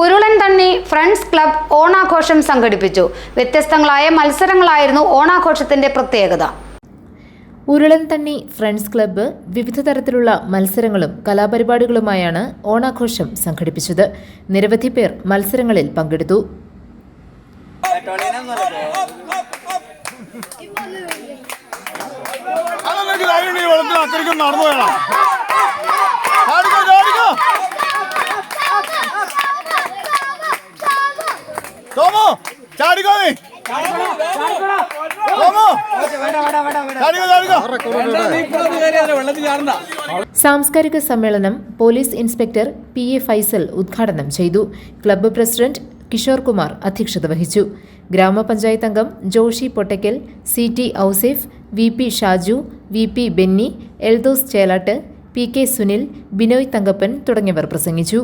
ഉരുളൻ തണ്ണി friends club ഓണാഘോഷം സംഘടിപ്പിച്ചു. വ്യത്യസ്തങ്ങളായ മത്സരങ്ങളായിരുന്നു ഓണാഘോഷത്തിന്റെ പ്രത്യേകത. ഉരുളൻ തണ്ണി ഫ്രണ്ട്സ് ക്ലബ്ബ് വിവിധ തരത്തിലുള്ള മത്സരങ്ങളും കലാപരിപാടികളുമായാണ് ഓണാഘോഷം സംഘടിപ്പിച്ചത്. നിരവധി പേർ മത്സരങ്ങളിൽ പങ്കെടുത്തു. അത്രയ്ക്കും നടന്നു വേണം തോമോ ചാടിക്കോ നീ തോമോ ചാടിക്കോ ചാടിക്കോ സാംസ്കാരിക സമ്മേളനം police inspector P A Faisal ഉദ്ഘാടനം ചെയ്തു. ക്ലബ്ബ് പ്രസിഡന്റ് കിഷോർ കുമാർ അധ്യക്ഷത വഹിച്ചു. ഗ്രാമപഞ്ചായത്ത് അംഗം Joshi Pottakkal C T Ouseph V P Shaju V P Benny Eldhose Chelatt P K Sunil Binoy Thankappan തുടങ്ങിയവർ പ്രസംഗിച്ചു.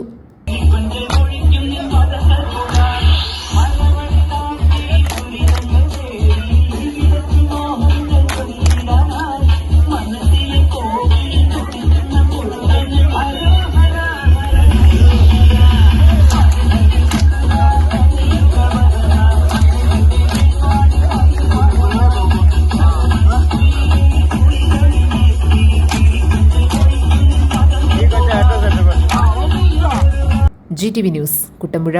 G T V news Kuttampuzha